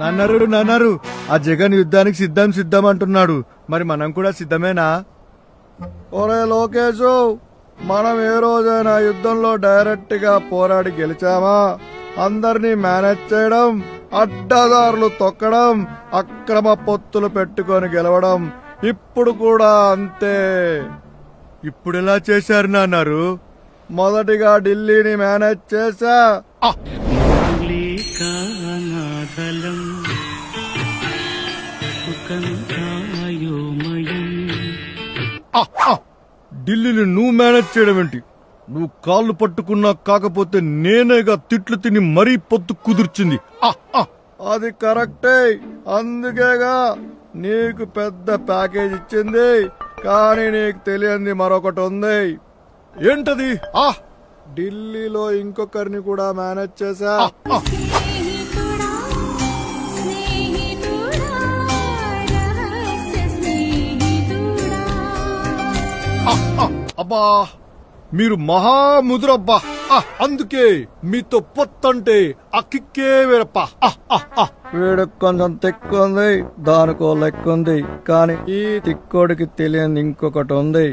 నన్నారు నన్నారు. ఆ జగన్ యుద్ధానికి సిద్ధం సిద్ధం అంటున్నాడు. మరి మనం కూడా సిద్ధమేనా? ఒరే లోకేషు మనం ఏ రోజైనా యుద్ధంలో డైరెక్ట్గా పోరాడి గెలిచామా? అందరినీ మేనేజ్ చేయడం అడ్డదారులు తొక్కడం అక్రమ పొత్తులు పెట్టుకొని గెలవడం ఇప్పుడు కూడా అంతే. ఇప్పుడు ఎలా చేశారు నాన్నారు? మొదటిగా ఢిల్లీని మేనేజ్ చేశా. ఢిల్లీని నువ్వు మేనేజ్ చేయడం ఏంటి? నువ్వు కాళ్ళు పట్టుకున్నా కాకపోతే నేనేగా తిట్లు తిని మరీ పొత్తు కుదిర్చింది! అది కరెక్టే. అందుకేగా నీకు పెద్ద ప్యాకేజ్ ఇచ్చింది. కానీ నీకు తెలియంది మరొకటి ఉంది. ఏంటది? ఢిల్లీలో ఇంకొకరిని కూడా మేనేజ్ చేశా? అబ్బా మీరు మహాముదురబ్బా ఆ, అందుకే మీతో పొత్తంటే ఆ కిక్కే వేరప్ప. వీడికి కొంచెం తిక్కుంది దానికో లెక్కుంది. కానీ ఈ తిక్కోడికి తెలియని ఇంకొకటి ఉంది.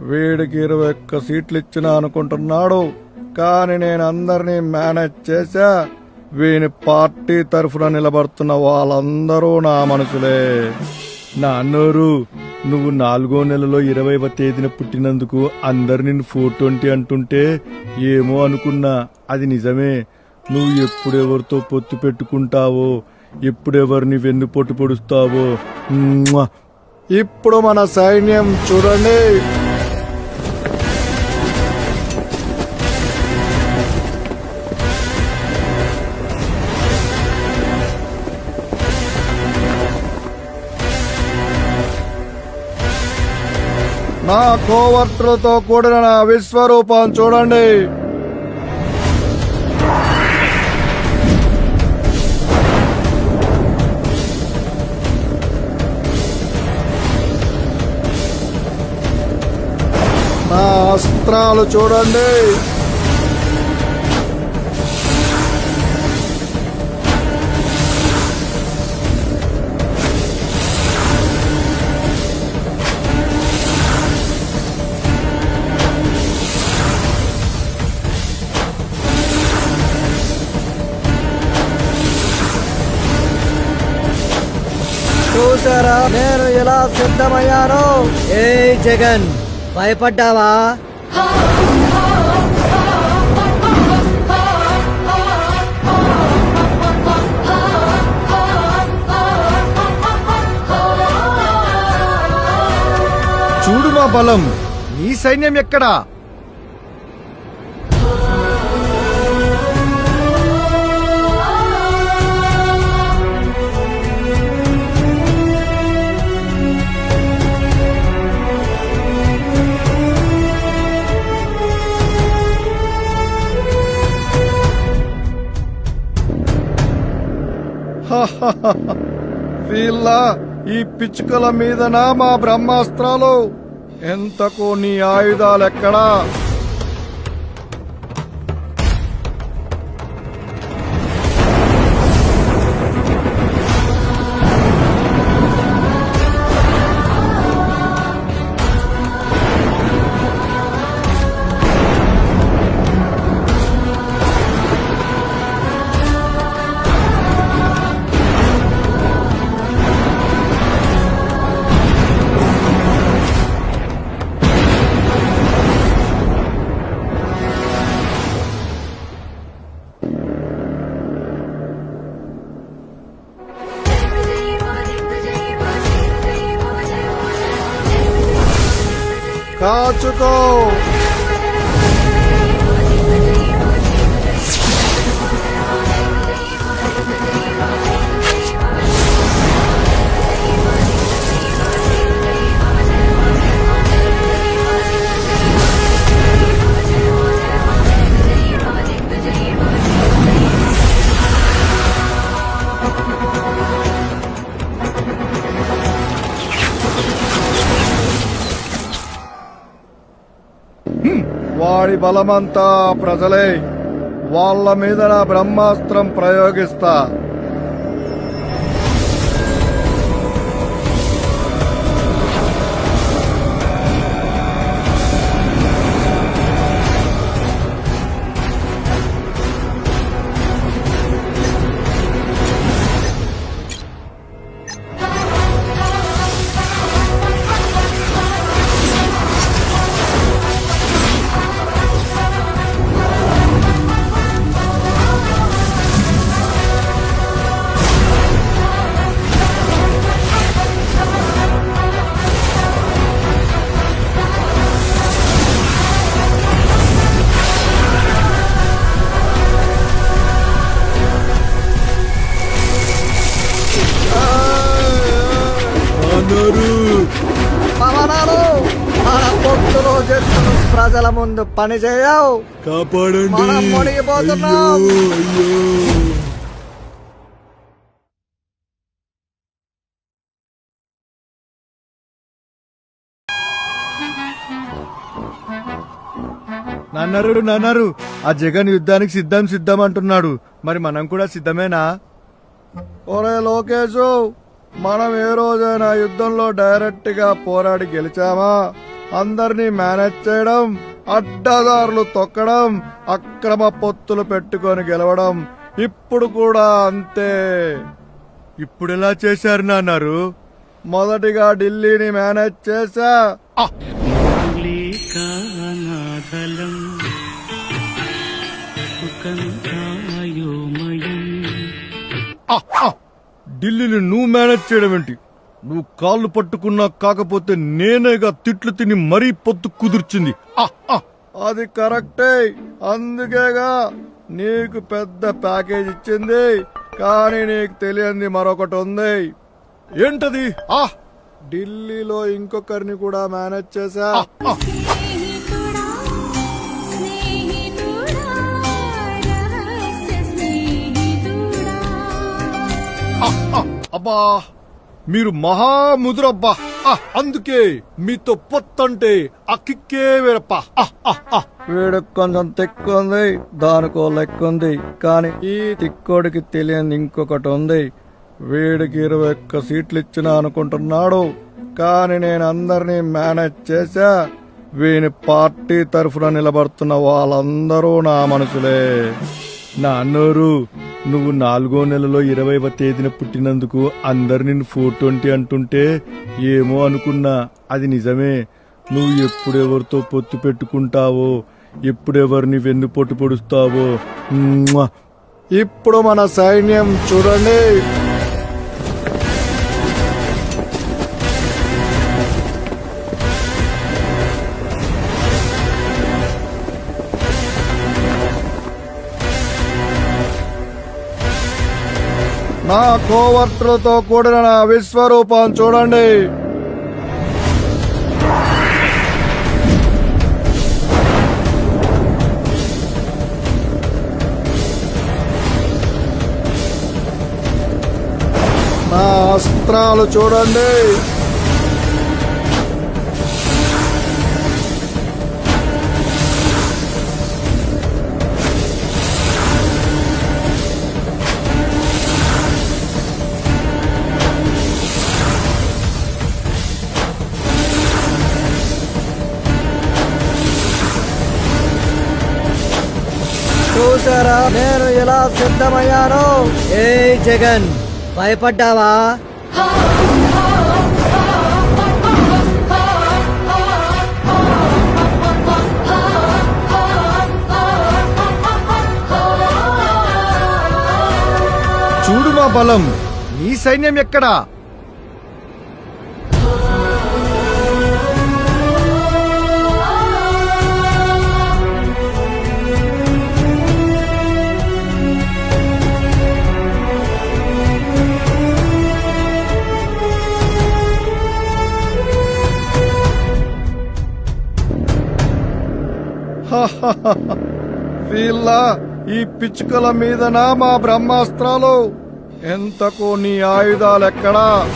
వీడికి ఇరవై ఒక్క సీట్లు ఇచ్చిన అనుకుంటున్నాడు. కానీ నేను అందరినీ మేనేజ్ చేశా. వీని పార్టీ తరఫున నిలబడుతున్న వాళ్ళందరూ నా మనుషులే నా నూరు నువ్వు నాలుగో నెలలో ఇరవైవ తేదీన పుట్టినందుకు అందరు నిన్ను ఫోర్ ట్వంటీ అంటుంటే ఏమో అనుకున్నా. అది నిజమే. నువ్వు ఎప్పుడెవరితో పొత్తు పెట్టుకుంటావో ఎప్పుడెవరిని వెన్ను పొడుస్తావో. ఇప్పుడు మన సైన్యం చూడండి. నా కోవర్టులతో కూడిన నా విశ్వరూపం చూడండి. నా అస్త్రాలు చూడండి. నేను ఎలా సిద్ధమయ్యాను? ఏ జగన్ భయపడ్డావా? చూడు మా బలం. నీ సైన్యం ఎక్కడా? వీళ్ళ ఈ పిచ్చుకల మీదనా మా బ్రహ్మాస్త్రాలు. ఎంతకు నీ ఆయుధాలెక్కడా? కాచుకో వారి బలమంతా ప్రజలే వాళ్ళ మీద నా బ్రహ్మాస్త్రం ప్రయోగిస్తా. పొత్తులు చెట్టులు ప్రజల ముందు పని చేయవు. కాపాడండి. మనం మునిగిపోతున్నాం. అయ్యో. నాన్నారు నాన్నారు ఆ జగన్ యుద్ధానికి సిద్ధం సిద్ధం అంటున్నాడు. మరి మనం కూడా సిద్ధమేనా? ఒరే లోకేషు మనం ఏ రోజైనా యుద్ధంలో డైరెక్ట్గా పోరాడి గెలిచామా? అందరినీ మేనేజ్ చేయడం అడ్డదారులు తొక్కడం అక్రమ పొత్తులు పెట్టుకొని గెలవడం. ఇప్పుడు కూడా అంతే. ఇప్పుడు ఎలా చేశారు నాన్నారు? మొదటిగా ఢిల్లీని మేనేజ్ చేశా! ఢిల్లీని నువ్వు మేనేజ్ చేయడం ఏంటి? నువ్వు కాళ్ళు పట్టుకున్నా కాకపోతే నేనేగా తిట్లు తిని మరీ పొత్తు కుదుర్చింది! అది కరెక్టే. అందుకేగా నీకు పెద్ద ప్యాకేజ్ ఇచ్చింది కానీ నీకు తెలియంది మరొకటి ఉంది. ఏంటది? ఆ. ఢిల్లీలో ఇంకొకరిని కూడా మేనేజ్ చేశా! అబ్బా. మీరు మహాముదురబ్బా. ఆ, అందుకే మీతో పొత్తంటే ఆ కిక్కే వేరప్ప. వీడు కొంచెం తిక్కుంది దానికో లెక్కుంది. కానీ ఈ తిక్కోడికి తెలియని ఇంకొకటి ఉంది. వీడికి ఇరవై ఒక్క సీట్లు ఇచ్చిన అనుకుంటున్నాడు. కానీ నేను అందరినీ మేనేజ్ చేశా. వీని పార్టీ తరఫున నిలబడుతున్న వాళ్ళందరూ నా మనుషులే. నా నూరు నువ్వు నాలుగో నెలలో ఇరవైవ తేదీన పుట్టినందుకు అందరు నిన్ను ఫోర్ ట్వంటీ అంటుంటే ఏమో అనుకున్నా. అది నిజమే. నువ్వు ఎప్పుడెవరితో పొత్తు పెట్టుకుంటావో ఎప్పుడెవరిని వెన్ను పొట్టు పొడుస్తావో. ఇప్పుడు మన సైన్యం చూడండి. కోవర్టులతో కూడిన నా విశ్వరూపం చూడండి. నా అస్త్రాలు చూడండి. చూసారా నేను ఎలా సిద్ధమయ్యాను? ఏ జగన్ భయపడ్డావా? చూడు మా బలం. నీ సైన్యం ఎక్కడా? వీళ్ళ ఈ పిచ్చుకల మీదనా మా బ్రహ్మాస్త్రాలు. ఎంతకు నీ ఆయుధాలెక్కడా?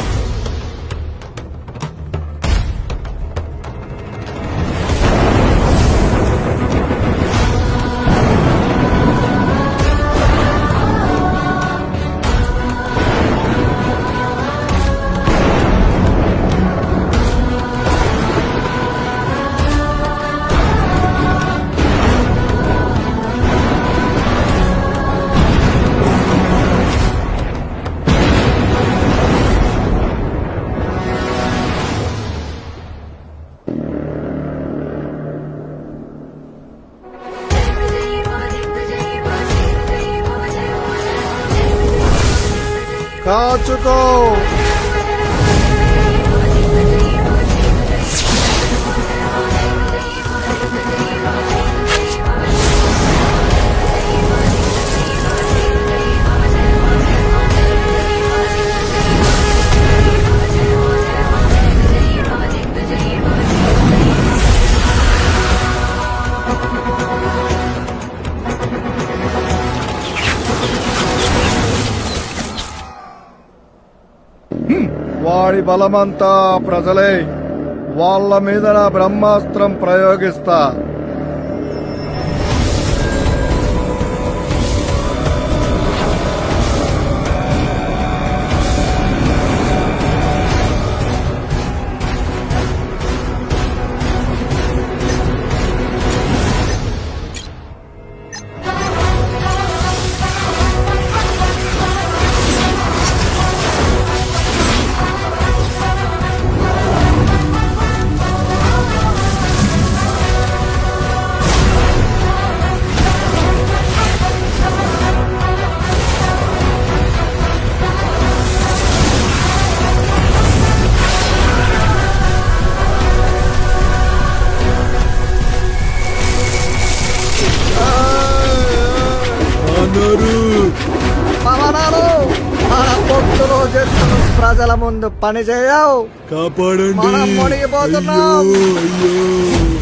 కాచుకో. వారి బలమంతా ప్రజలే వాళ్ళ మీద నా బ్రహ్మాస్త్రం ప్రయోగిస్తా. ప్రజల ముందు పని చేయవు. కాపాడండి. మనం మునిగిపోతున్నాం.